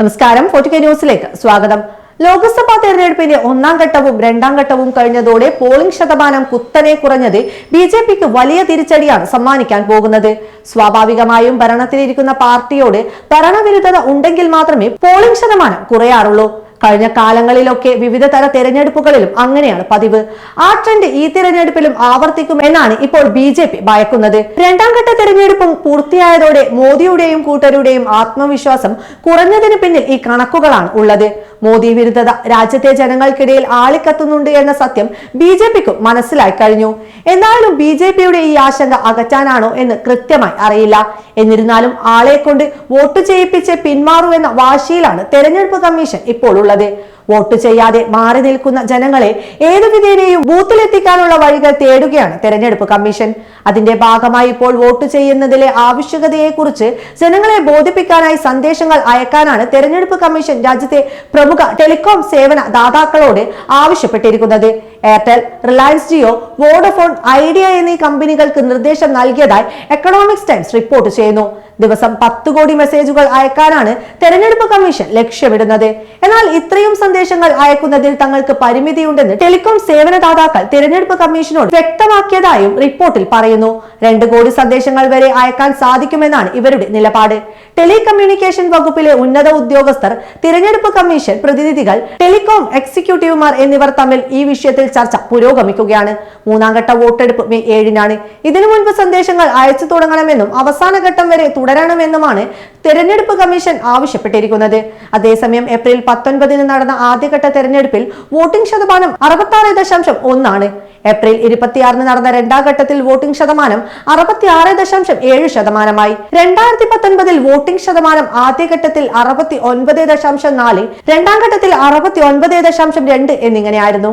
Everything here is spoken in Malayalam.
നമസ്കാരം ഫോർട്ടി ന്യൂസിലേക്ക് സ്വാഗതം. ലോക്സഭാ തെരഞ്ഞെടുപ്പിന്റെ ഒന്നാം ഘട്ടവും രണ്ടാം ഘട്ടവും കഴിഞ്ഞതോടെ പോളിംഗ് ശതമാനം കുത്തനെ കുറഞ്ഞത് ബി ജെ പിക്ക് വലിയ തിരിച്ചടിയാണ് സമ്മാനിക്കാൻ പോകുന്നത്. സ്വാഭാവികമായും ഭരണത്തിലിരിക്കുന്ന പാർട്ടിയോട് ഭരണവിരുദ്ധത ഉണ്ടെങ്കിൽ മാത്രമേ പോളിംഗ് ശതമാനം കുറയാറുള്ളൂ. കഴിഞ്ഞ കാലങ്ങളിലൊക്കെ വിവിധ തര തെരഞ്ഞെടുപ്പുകളിലും അങ്ങനെയാണ് പതിവ്. ആ ട്രെൻഡ് ഈ തെരഞ്ഞെടുപ്പിലും ആവർത്തിക്കും എന്നാണ് ഇപ്പോൾ ബി ജെ പി ഭയക്കുന്നത്. രണ്ടാം ഘട്ട തെരഞ്ഞെടുപ്പും പൂർത്തിയായതോടെ മോദിയുടെയും കൂട്ടരുടെയും ആത്മവിശ്വാസം കുറഞ്ഞതിന് പിന്നിൽ ഈ കണക്കുകളാണ് ഉള്ളത്. മോദി വിരുദ്ധത രാജ്യത്തെ ജനങ്ങൾക്കിടയിൽ ആളിക്കത്തുന്നുണ്ട് എന്ന സത്യം ബി ജെ പിക്കും മനസ്സിലായി കഴിഞ്ഞു. എന്നാലും ബി ജെ പിയുടെ ഈ ആശങ്ക അകറ്റാനാണോ എന്ന് കൃത്യമായി അറിയില്ല. എന്നിരുന്നാലും ആളെ കൊണ്ട് വോട്ട് ചെയ്യിപ്പിച്ച് പിന്മാറൂ എന്ന വാശിയിലാണ് തെരഞ്ഞെടുപ്പ് കമ്മീഷൻ ഇപ്പോൾ ഉള്ളത്. വോട്ട് ചെയ്യാതെ മാറി നിൽക്കുന്ന ജനങ്ങളെ ഏതു വിധേനയും ബൂത്തിലെത്തിക്കാനുള്ള വഴികൾ തേടുകയാണ് തെരഞ്ഞെടുപ്പ് കമ്മീഷൻ. അതിന്റെ ഭാഗമായി ഇപ്പോൾ വോട്ട് ചെയ്യുന്നതിലെ ആവശ്യകതയെക്കുറിച്ച് ജനങ്ങളെ ബോധിപ്പിക്കാനായി സന്ദേശങ്ങൾ അയക്കാനാണ് തെരഞ്ഞെടുപ്പ് കമ്മീഷൻ രാജ്യത്തെ പ്രമുഖ ടെലികോം സേവന ദാതാക്കളോട് ആവശ്യപ്പെട്ടിരിക്കുന്നത്. Airtel Reliance Jio Vodafone Idea എന്നീ കമ്പനികൾക്ക് നിർദ്ദേശം നൽകിയതായി എക്കണോമിക്സ് ടൈംസ് റിപ്പോർട്ട് ചെയ്യുന്നു. ദിവസം പത്ത് കോടി മെസ്സേജുകൾ അയക്കാനാണ് തെരഞ്ഞെടുപ്പ് കമ്മീഷൻ ലക്ഷ്യമിടുന്നത്. എന്നാൽ ഇത്രയും സന്ദേശങ്ങൾ അയക്കുന്നതിൽ തങ്ങൾക്ക് പരിമിതിയുണ്ടെന്ന് ടെലികോം സേവനദാതാക്കൾ തെരഞ്ഞെടുപ്പ് കമ്മീഷനോട് വ്യക്തമാക്കിയതായും റിപ്പോർട്ടിൽ പറയുന്നു. രണ്ട് കോടി സന്ദേശങ്ങൾ വരെ അയക്കാൻ സാധിക്കുമെന്നാണ് ഇവരുടെ നിലപാട്. ടെലികമ്മ്യൂണിക്കേഷൻ വകുപ്പിലെ ഉന്നത ഉദ്യോഗസ്ഥർ തിരഞ്ഞെടുപ്പ് കമ്മീഷൻ പ്രതിനിധികൾ ടെലികോം എക്സിക്യൂട്ടീവുമാർ എന്നിവർ തമ്മിൽ ഈ വിഷയത്തിൽ ചർച്ച പുരോഗമിക്കുകയാണ്. മൂന്നാം ഘട്ട വോട്ടെടുപ്പ് മെയ് ഏഴിനാണ്. ഇതിനു മുൻപ് സന്ദേശങ്ങൾ അയച്ചു തുടങ്ങണമെന്നും അവസാന ഘട്ടം വരെ തുടരണമെന്നുമാണ് തെരഞ്ഞെടുപ്പ് കമ്മീഷൻ ആവശ്യപ്പെട്ടിരിക്കുന്നത്. അതേസമയം ഏപ്രിൽ പത്തൊൻപതിന് നടന്ന ആദ്യഘട്ട തെരഞ്ഞെടുപ്പിൽ വോട്ടിംഗ് ശതമാനം അറുപത്തി ദശാംശം ഒന്നാണ്. ഏപ്രിൽ ഇരുപത്തിയാറിന് നടന്ന രണ്ടാം ഘട്ടത്തിൽ വോട്ടിംഗ് ശതമാനം അറുപത്തിയാറ് ദശാംശം ഏഴ് ശതമാനമായി. രണ്ടായിരത്തി പത്തൊൻപതിൽ വോട്ടിംഗ് ശതമാനം ആദ്യഘട്ടത്തിൽ അറുപത്തി ഒൻപത് ദശാംശം നാല് രണ്ടാം ഘട്ടത്തിൽ അറുപത്തി ഒൻപത് ദശാംശം രണ്ട് എന്നിങ്ങനെയായിരുന്നു.